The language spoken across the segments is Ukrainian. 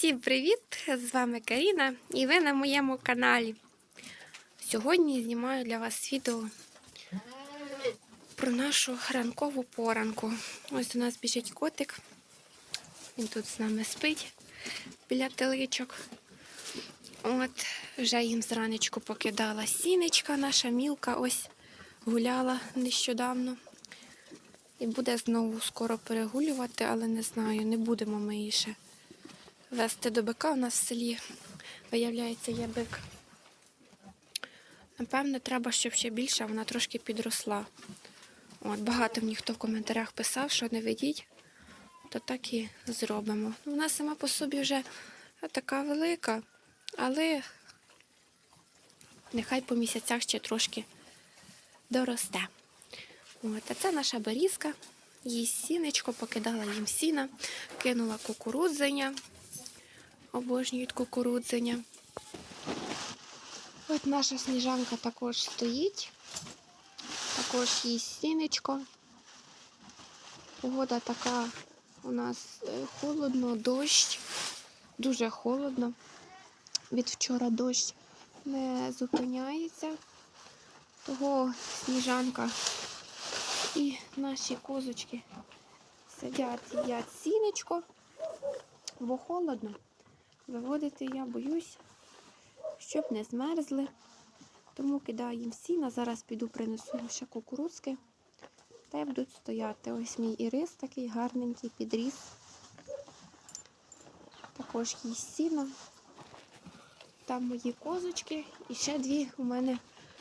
Всім привіт! З вами Каріна і ви на моєму каналі. Сьогодні знімаю для вас відео про нашу ранкову поранку. Ось у нас біжить котик. Він тут з нами спить біля теличок. От, вже їм зранечку покидала сінечка, наша мілка ось гуляла нещодавно. І буде знову скоро перегулювати, але не знаю, не будемо ми її ще вести до бика. У нас в селі, виявляється, є бик. Напевно, треба, щоб ще більше вона трошки підросла. От, багато мені хто в коментарях писав, що не ведіть, то так і зробимо. Ну, Вона сама по собі вже така велика, але нехай по місяцях ще трошки доросте. От, а це наша берізка. Їй сінечко, покидала їм сіна, кинула кукурудзення. Обожнюють кукурудзення. От наша сніжанка також стоїть. Також їсть сінечко. Погода така у нас е, холодно, дощ, дуже холодно. Від вчора дощ не зупиняється. Того сніжанка і наші козочки сидять, їдять сінечко, бо холодно. Виводити я боюсь, щоб не змерзли. Тому кидаю їм сіна. Зараз піду принесу ще кукурудзки. Та й будуть стояти. Ось мій ірис такий гарненький підріс. Також їсть сіно. Там мої козочки. І ще дві у мене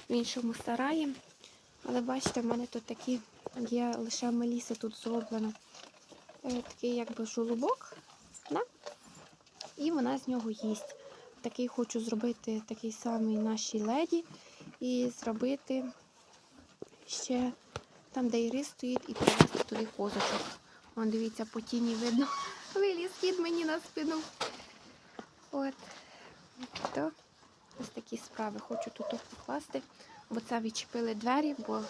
в іншому сараї. Але бачите, в мене тут такі є лише меліси тут зроблено. Е, Такий якби жолобок. Да? І вона з нього їсть. Такий хочу зробити такий самий нашій леді. І зробити ще там, де ірис стоїть, і привезти туди козочок. Вон, дивіться, по тіні видно. Виліз кіт мені на спину. От. То ось такі справи. Хочу тут покласти, бо це відчепили двері, бо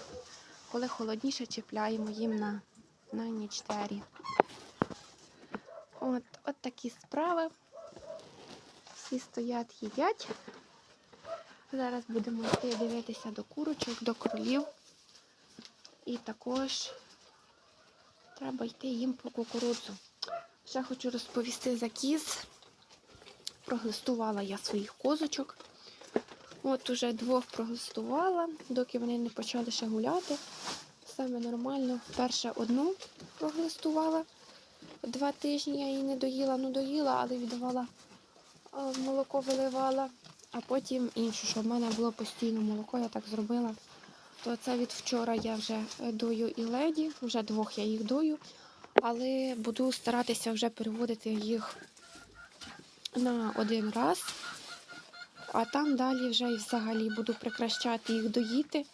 коли холодніше, чіпляємо їм на, на ніч двері. От, от такі справи. Всі стоять, їдять. Зараз будемо йти дивитися до курочок, до кролів. І також треба йти їм по кукурудзу. Ще хочу розповісти за кіз. Проглистувала я своїх козочок. От уже двох проглистувала, доки вони не почали ще гуляти. Саме нормально. Перше одну проглистувала. Два тижні я її не доїла, ну доїла, але віддавала молоко виливала, а потім іншу, що в мене було постійно молоко, я так зробила. То це від вчора я вже дою і леді, вже двох я їх дою, але буду старатися вже переводити їх на один раз. А там далі вже і взагалі буду прикращати їх доїти.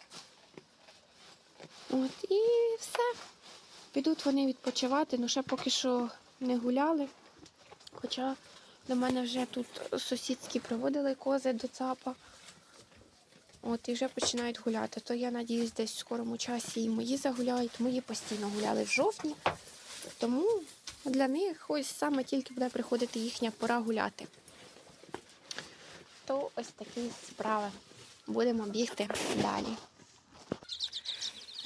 От і все. Підуть вони відпочивати, ну ще поки що не гуляли. Хоча до мене вже тут сусідські приводили кози до ЦАПа. От, і вже починають гуляти. То я надіюсь, десь в скорому часі і мої загуляють. Мої постійно гуляли в жовтні. Тому для них ось саме тільки буде приходити їхня пора гуляти. То ось такі справи. Будемо бігти далі.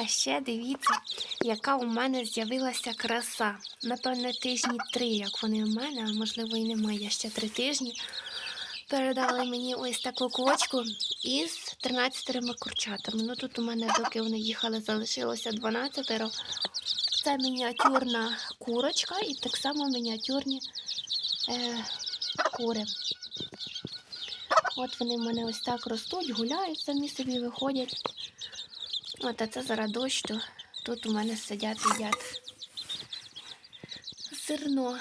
А ще дивіться, яка у мене з'явилася краса. Напевне, тижні три, як вони у мене, а можливо і немає ще три тижні. Передали мені ось таку квочку із 13 курчатами. Ну тут у мене, доки вони їхали, залишилося 12. Це мініатюрна курочка і так само мініатюрні е, кури. От вони в мене ось так ростуть, гуляють, самі собі виходять. От, а це зараз дощ, тут у мене сидять їдять зерно.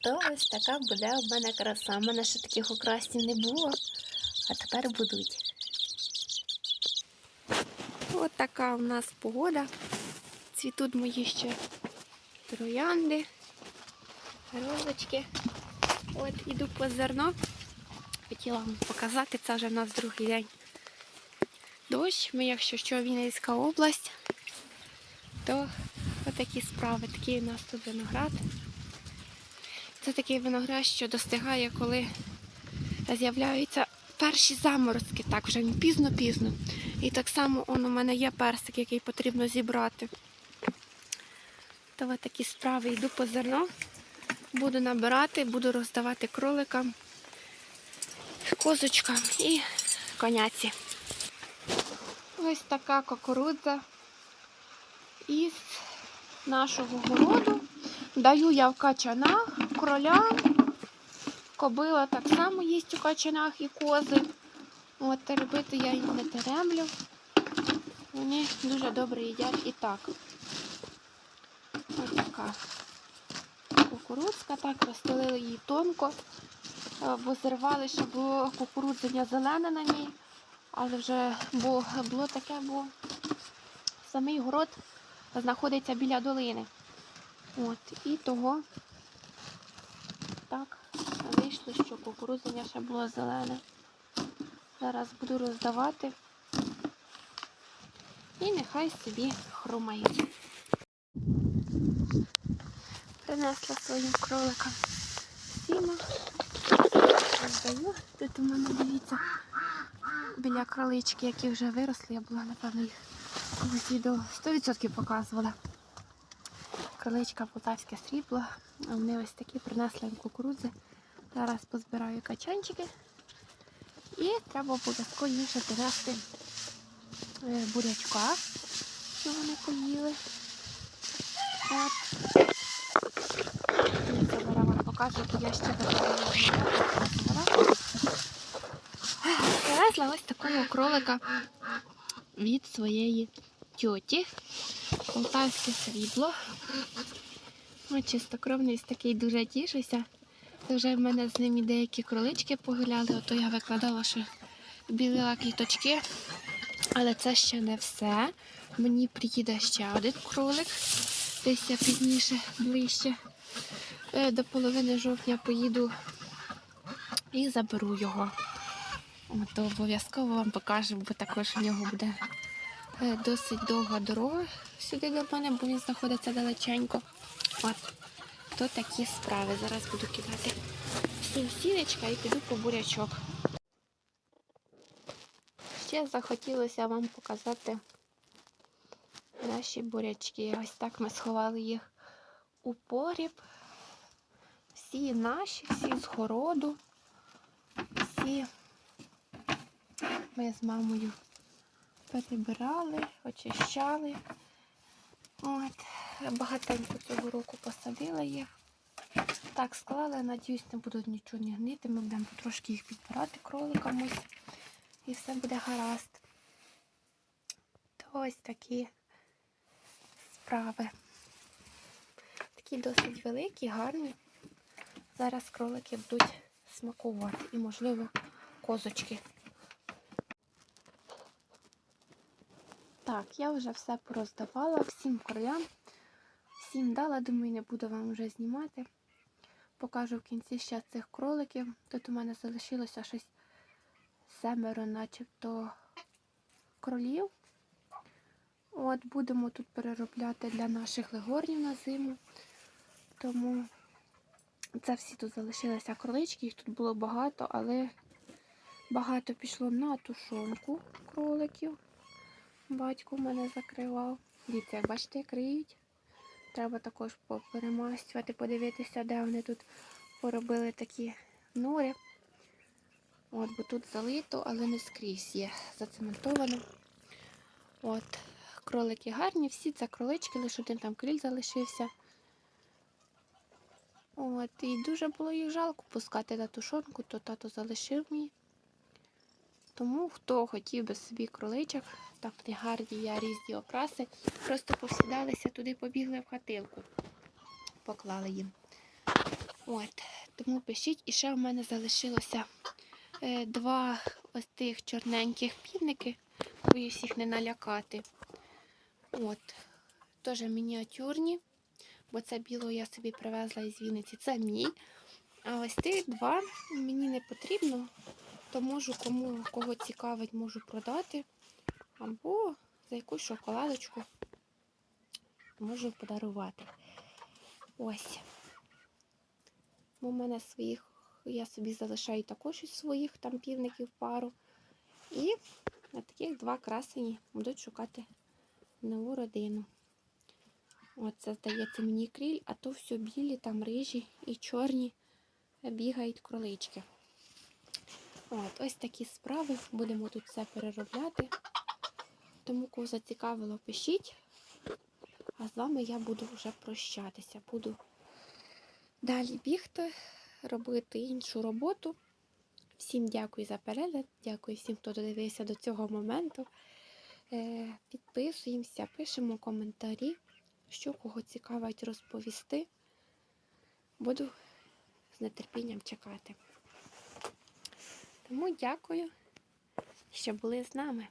То ось така буде у мене краса. У мене ще таких окрасів не було, а тепер будуть. От така у нас погода. Цвітуть мої ще троянди, розочки. От іду по зерно. Хотіла вам показати, це вже в нас другий день. Дощ, ми, якщо що, Вінницька область, то отакі справи. Такий у нас тут виноград. Це такий виноград, що достигає, коли з'являються перші заморозки, так вже пізно-пізно. І так само он, у мене є персик, який потрібно зібрати. То от такі справи йду по зерно, буду набирати, буду роздавати кроликам, козочкам і коняці. Ось така кукурудза із нашого городу. Даю я в качанах, кролям. Кобила так само їсть у качанах і кози. От теребити я їх не теремлю. Вони дуже добре їдять і так. Ось така кукурудзка, так розстелили її тонко, е, бо зірвали, що було кукурудзення зелене на ній. Але вже бо, було таке, бо самий город знаходиться біля долини. От, і того так вийшло, що кукурудзення ще було зелене. Зараз буду роздавати. І нехай собі хрумають. Принесла своїм кроликам сіно. Роздаю. Тут у мене дивіться біля кролички, які вже виросли. Я була, напевно, їх колись відео 100% показувала. Кроличка полтавське срібло. Вони ось такі принесли кукурудзи. Зараз позбираю качанчики. І треба обов'язково їм ще принести е, бурячка, що вони поїли. От. Зараз вам покажу, я ще добавила. Привезла ось такого кролика від своєї тьоті. Полтавське срібло. Ось чистокровний такий дуже тішуся. Вже в мене з ним і деякі кролички погуляли, ото я викладала, що білила квіточки. Але це ще не все. Мені приїде ще один кролик. Десь я пізніше, ближче. Е, До половини жовтня поїду і заберу його. То обов'язково вам покажу, бо також у нього буде е, досить довга дорога сюди до мене, бо він знаходиться далеченько. От, то такі справи. Зараз буду кидати сінечка і піду по бурячок. Ще захотілося вам показати наші бурячки. Ось так ми сховали їх у поріб. Всі наші, всі з городу, всі ми з мамою перебирали, очищали. От, багатенько цього року посадила їх. Так склала, надіюсь, не будуть нічого не гнити. Ми будемо трошки їх підбирати кроликам ось. І все буде гаразд. То ось такі справи. Такі досить великі, гарні. Зараз кролики будуть смакувати і, можливо, козочки. Так, я вже все пороздавала всім кролям. Всім дала, думаю, не буду вам вже знімати. Покажу в кінці ще цих кроликів. Тут у мене залишилося щось семеро, начебто кролів. От будемо тут переробляти для наших легорнів на зиму. Тому це всі тут залишилися кролички, їх тут було багато, але багато пішло на тушонку кроликів. Батько в мене закривав. Дивіться, як бачите, як риють. Треба також поперемастювати, подивитися, де вони тут поробили такі нори. От, бо тут залито, але не скрізь є зацементовано. От, кролики гарні, всі це кролички, лише один там кріль залишився. От, і дуже було їх жалко пускати на тушонку, то тато залишив мій. Тому хто хотів би собі кроличок, там вони є різні окраси, просто повсідалися туди, побігли в хатилку, поклали їм. От, тому пишіть. І ще в мене залишилося е, два ось тих чорненьких півники, боюсь їх не налякати. От, теж мініатюрні, бо це білого я собі привезла із Вінниці, це мій. А ось тих два мені не потрібно, то можу кому кого цікавить, можу продати. Або за якусь шоколадочку можу подарувати. Ось. У мене своїх, я собі залишаю також із своїх там півників пару. І на таких два красені будуть шукати нову родину. Оце, здається, мені кріль, а то все білі, там рижі і чорні бігають кролички. От, ось такі справи. Будемо тут все переробляти. Тому, кого зацікавило, пишіть. А з вами я буду вже прощатися. Буду далі бігти, робити іншу роботу. Всім дякую за перегляд, дякую всім, хто додивився до цього моменту. Е, Підписуємося, пишемо коментарі, що кого цікавить розповісти. Буду з нетерпінням чекати. Тому дякую, що були з нами.